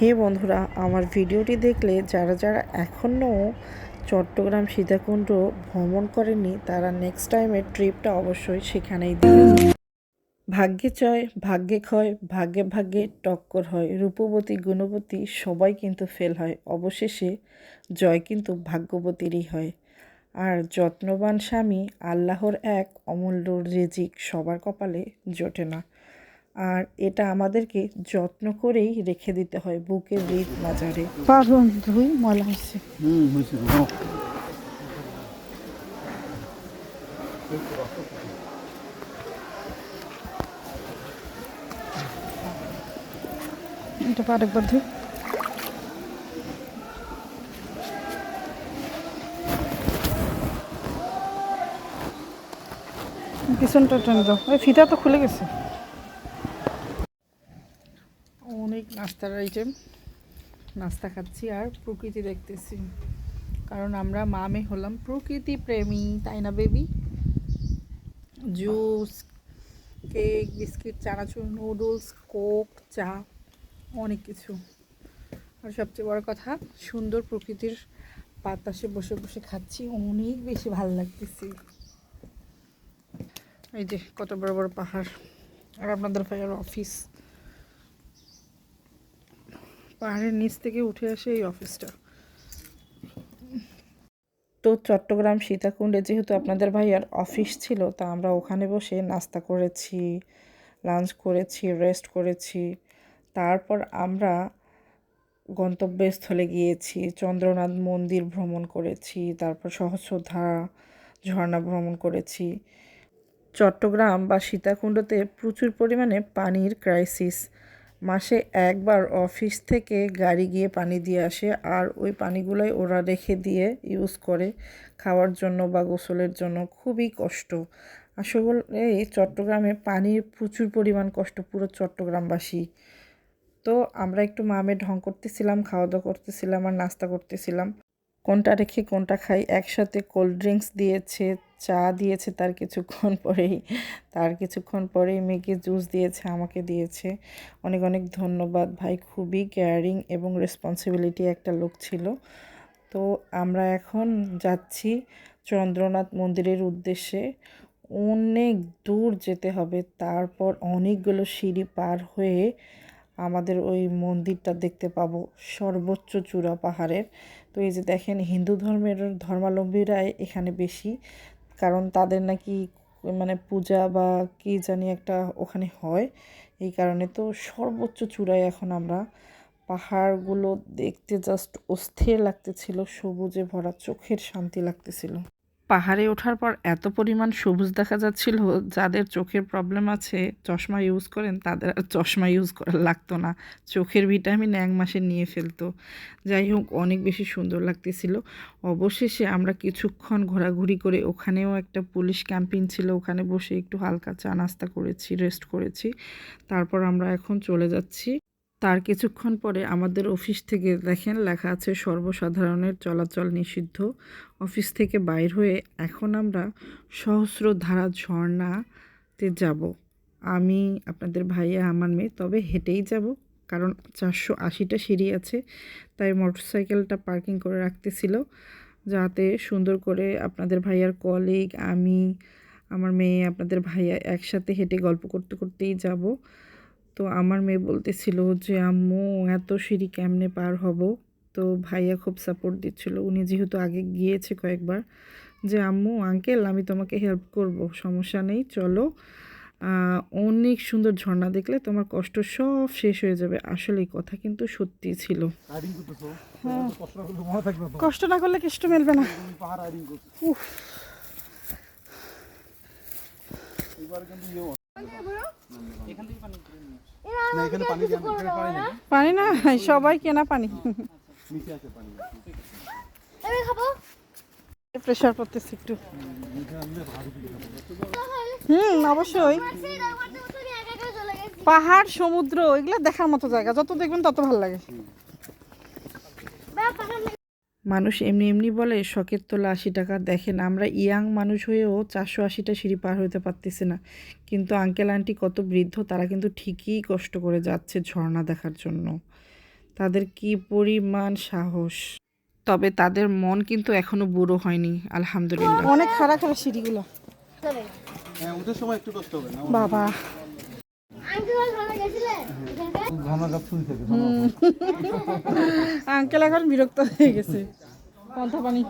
হে বন্ধুরা, আমার ভিডিওটি দেখলে যারা যারা এখনও চট্টগ্রাম সীতাকুণ্ড ভ্রমণ করেনি তারা নেক্সট টাইমের ট্রিপটা অবশ্যই সেখানেই দেবেন ভাগ্যে চয়, ভাগ্যে ক্ষয়, ভাগ্যে ভাগ্যে টক্কর হয়, রূপবতী, গুণবতী সবাই কিন্তু ফেল হয়, অবশেষে জয় কিন্তু ভাগ্যবতীরই হয়। আর যত্নবান স্বামী, আল্লাহর এক অমূল্য রেজিক সবার কপালে জোটে না। আর এটা আমাদেরকে যত্ন করেই রেখে দিতে হয় বুকের হৃদ মাজারে পারুন ধুই হচ্ছে। হয়েছে। এটা আরেকবার ধুই। পিছনটা টেনে দাও। ওই ফিতা তো খুলে গেছে। অনেক নাস্তার আইটেম নাস্তা খাচ্ছি আর প্রকৃতি দেখতেছি। কারণ আমরা মামে হলাম প্রকৃতি প্রেমী, তাই না বেবি জুস কেক বিস্কিট চানাচুর নুডলস কোক চা, অনেক কিছু। আর সবচেয়ে বড় কথা, সুন্দর প্রকৃতির বাতাসে বসে বসে খাচ্ছি, অনেক বেশি ভালো লাগতেছি। এই যে, কত বড় বড় পাহাড়। আর আপনাদের ভাইয়ার অফিস পাহাড়ের নিচ থেকে উঠে আসে এই অফিসটা। তো চট্টগ্রাম সীতাকুণ্ডে যেহেতু আপনাদের ভাইয়ার অফিস ছিল, তা আমরা ওখানে বসে নাস্তা করেছি, লাঞ্চ করেছি, রেস্ট করেছি। তারপর আমরা গন্তব্যস্থলে গিয়েছি, চন্দ্রনাথ মন্দির ভ্রমণ করেছি, তারপর সহস্রধারা ঝর্ণা ভ্রমণ করেছি। চট্টগ্রাম বা সীতাকুণ্ডতে প্রচুর পরিমাণে পানির ক্রাইসিস মাসে একবার অফিস থেকে গাড়ি গিয়ে পানি দিয়ে আসে আর ওই পানিগুলোই ওরা রেখে দিয়ে ইউজ করে খাওয়ার জন্য বা গোসলের জন্য। খুবই কষ্ট। আসলে চট্টগ্রামে পানির প্রচুর পরিমাণ কষ্ট পুরো চট্টগ্রামবাসী। তো আমরা একটু মামে ঢং করতেছিলাম খাওয়া দাওয়া করতেছিলাম আর নাস্তা করতেছিলাম। কোনটা রেখে কোনটা খাই একসাথে কোল্ড ড্রিঙ্কস দিয়েছে চা দিয়েছে তার কিছুক্ষণ পরেই। তার কিছুক্ষণ পরেই মেয়েকে জুস দিয়েছে, আমাকে দিয়েছে। অনেক অনেক ধন্যবাদ ভাই, খুবই কেয়ারিং এবং রেসপন্সিবিলিটি একটা লোক ছিল। তো আমরা এখন যাচ্ছি চন্দ্রনাথ মন্দিরের উদ্দেশ্যে। অনেক দূর যেতে হবে, তারপর অনেকগুলো সিঁড়ি পার হয়ে আমাদের ওই মন্দিরটা দেখতে পাবো, সর্বোচ্চ চূড়া পাহাড়ের। তো এই যে দেখেন, হিন্দু ধর্মের ধর্মাবলম্বীরাই এখানে বেশি। কারণ তাদের নাকি মানে পূজা বা কি জানি একটা ওখানে হয়। এই কারণে তো সর্বোচ্চ চূড়ায় এখন আমরা পাহাড়গুলো দেখতে জাস্ট অস্থির লাগতেছিল, সবুজে ভরা, চোখের শান্তি লাগতেছিল। পাহাড়ে ওঠার পর এত পরিমাণ সবুজ দেখা যাচ্ছিল, যাদের চোখের প্রবলেম আছে, চশমা ইউজ করেন, তাদের আর চশমা ইউজ করা লাগতো না। চোখের ভিটামিন এক মাসে নিয়ে ফেলতো। যাই হোক, অনেক বেশি সুন্দর লাগতেছিল। অবশেষে আমরা কিছুক্ষণ ঘোরাঘুরি করে ওখানেও একটা পুলিশ ক্যাম্পিং ছিল, ওখানে বসে একটু হালকা চা নাস্তা করেছি রেস্ট করেছি। তারপর আমরা এখন চলে যাচ্ছি। তার কিছুক্ষণ পরে আমাদের অফিস থেকে দেখেন লেখা আছে, সর্বসাধারণের চলাচল নিষিদ্ধ। অফিস থেকে বাইর হয়ে এখন আমরা সহস্রধারা ঝর্ণাতে যাব। আমি, আপনাদের ভাইয়া, আমার মেয়ে, তবে হেঁটেই যাব, কারণ চারশো আশিটা সিঁড়ি আছে, তাই মোটরসাইকেলটা পার্কিং করে রাখতেছিল, যাতে সুন্দর করে আপনাদের ভাইয়ার কলিগ, আমি, আমার মেয়ে, আপনাদের ভাইয়া একসাথে হেঁটে গল্প করতে করতেই যাব। তো আমার মেয়ে বলতেছিল যে আম্মু এত সিঁড়ি কেমনে পার হব? তো ভাইয়া খুব সাপোর্ট দিচ্ছিল। উনি যেহেতু আগে গিয়েছে কয়েকবার যে আম্মু আঙ্কেল আমি তোমাকে হেল্প করব সমস্যা নেই চলো। অনেক সুন্দর ঝর্ণা দেখলে তোমার কষ্ট সব শেষ হয়ে যাবে। আসলে এই কথা কিন্তু সত্যি ছিল। তো কষ্ট না করলে কষ্ট মেলবে না। তুমি পাহাড় না এখানে পানি পানি না সবাই কেনা পানি। নিচে আছে পানি। আমি খাব। প্রেশার করতেছি একটু। হুম অবশ্যই। পাহাড় সমুদ্র এগুলো দেখার মতো জায়গা যত দেখবেন তত ভালো লাগে। মানুষ এমনি এমনি বলে শখের তোলা আশি টাকা। দেখেন আমরা ইয়াং মানুষ হয়েও চারশো আশিটা সিঁড়ি পার হতে পারতেছি না। কিন্তু আঙ্কেল আন্টি কত বৃদ্ধ তারা কিন্তু ঠিকই কষ্ট করে যাচ্ছে ঝর্ণা দেখার জন্য। তাদের কি পরিমাণ সাহস? তবে তাদের মন কিন্তু এখনও বুড়ো হয়নি আলহামদুলিল্লাহ। অনেক খারাপ খারাপ সিঁড়িগুলো। হ্যাঁ ওদের সময় একটু কষ্ট হবে না? বাবা। আঙ্কেল এখন বিরক্ত হয়ে গেছে। পন্থা পানি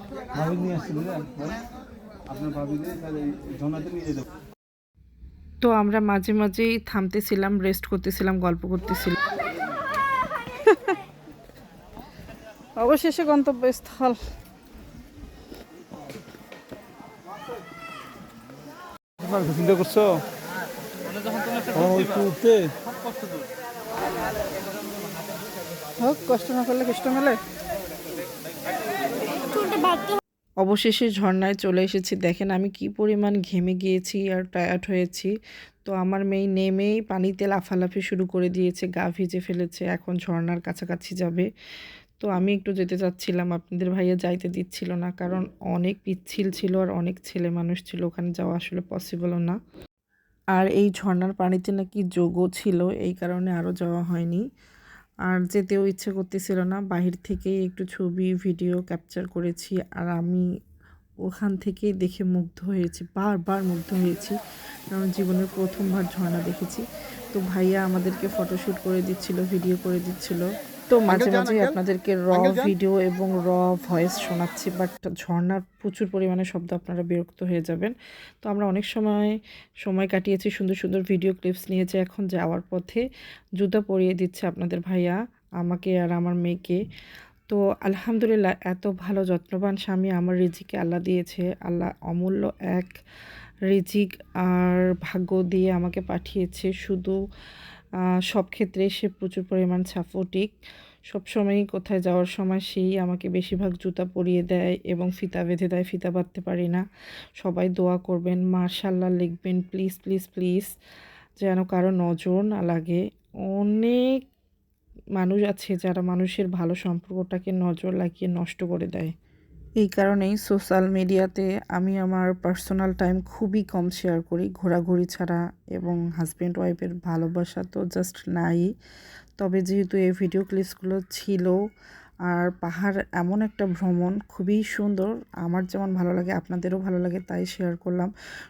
তো আমরা মাঝে মাঝেই থামতেছিলাম রেস্ট করতেছিলাম গল্প করতেছিলাম। অবশেষে গন্তব্যস্থল। চিন্তা করছ? উঠতে? হোক অবশেষে ঝর্ণায় চলে এসেছি। দেখেন আমি কি পরিমাণ ঘেমে গিয়েছি আর টায়ার্ড হয়েছি। তো আমার মেয়ে নেমেই পানিতে লাফালাফি শুরু করে দিয়েছে, গা ভিজে ফেলেছে, এখন ঝর্ণার কাছাকাছি যাবে। তো আমি একটু যেতে চাচ্ছিলাম, আপনাদের ভাইয়া যাইতে দিচ্ছিল না, কারণ অনেক পিচ্ছিল ছিল আর অনেক ছেলে মানুষ ছিল, ওখানে যাওয়া আসলে পসিবলও না। আর এই ঝর্ণার পানিতে নাকি যোগও ছিল, এই কারণে আরও যাওয়া হয়নি। আর যেতেও ইচ্ছে করতেছিল না, বাহির থেকেই একটু ছবি, ভিডিও ক্যাপচার করেছি আর আমি ওখান থেকেই দেখে মুগ্ধ হয়েছি, বারবার মুগ্ধ হয়েছি। কারণ জীবনের প্রথমবার ঝর্ণা দেখেছি। তো ভাইয়া আমাদেরকে ফটোশ্যুট করে দিচ্ছিল ভিডিও করে দিচ্ছিল। তো মাঝে মাঝে আপনাদেরকে র ভিডিও এবং র ভয়েস শোনাচ্ছি বাট ঝর্ণার প্রচুর পরিমাণে শব্দ আপনারা বিরক্ত হয়ে যাবেন। তো আমরা অনেক সময় সময় কাটিয়েছি সুন্দর সুন্দর ভিডিও ক্লিপস নিয়েছে এখন যাওয়ার পথে জুতা পরিয়ে দিচ্ছে আপনাদের ভাইয়া আমাকে আর আমার মেয়েকে। তো আলহামদুলিল্লাহ এত ভালো যত্নবান স্বামী আমার রিজিকে আল্লাহ দিয়েছে। আল্লাহ অমূল্য এক রিজিক আর ভাগ্য দিয়ে আমাকে পাঠিয়েছে। শুধু সব ক্ষেত্রে সে প্রচুর পরিমাণ সাপোর্টিক সবসময়ই কোথায় যাওয়ার সময় সেই আমাকে বেশিরভাগ জুতা পরিয়ে দেয় এবং ফিতা বেঁধে দেয়, ফিতা বাঁধতে পারি না। সবাই দোয়া করবেন মার্শাল্লাহ লিখবেন, প্লিজ প্লিজ প্লিজ, যেন কারও নজর না লাগে। অনেক মানুষ আছে যারা মানুষের ভালো সম্পর্কটাকে নজর লাগিয়ে নষ্ট করে দেয়। এই কারণেই সোশ্যাল মিডিয়াতে আমি আমার পার্সোনাল টাইম খুবই কম শেয়ার করি, ঘোরাঘুরি ছাড়া এবং হাজব্যান্ড ওয়াইফের ভালোবাসা তো জাস্ট নাই। তবে যেহেতু এই ভিডিও ক্লিপসগুলো ছিল আর পাহাড় এমন একটা ভ্রমণ, খুবই সুন্দর, আমার যেমন ভালো লাগে, আপনাদেরও ভালো লাগে তাই শেয়ার করলাম।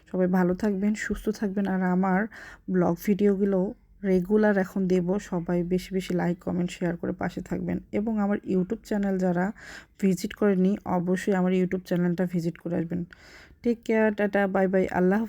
সবাই ভালো থাকবেন, সুস্থ থাকবেন আর আমার ব্লগ ভিডিওগুলো রেগুলার এখন দেব, সবাই বেশি বেশি লাইক কমেন্ট শেয়ার করে পাশে থাকবেন এবং আমার ইউটিউব চ্যানেল যারা ভিজিট করেনি অবশ্যই আমার ইউটিউব চ্যানেলটা ভিজিট করে আসবেন take care tata bye bye আল্লাহ।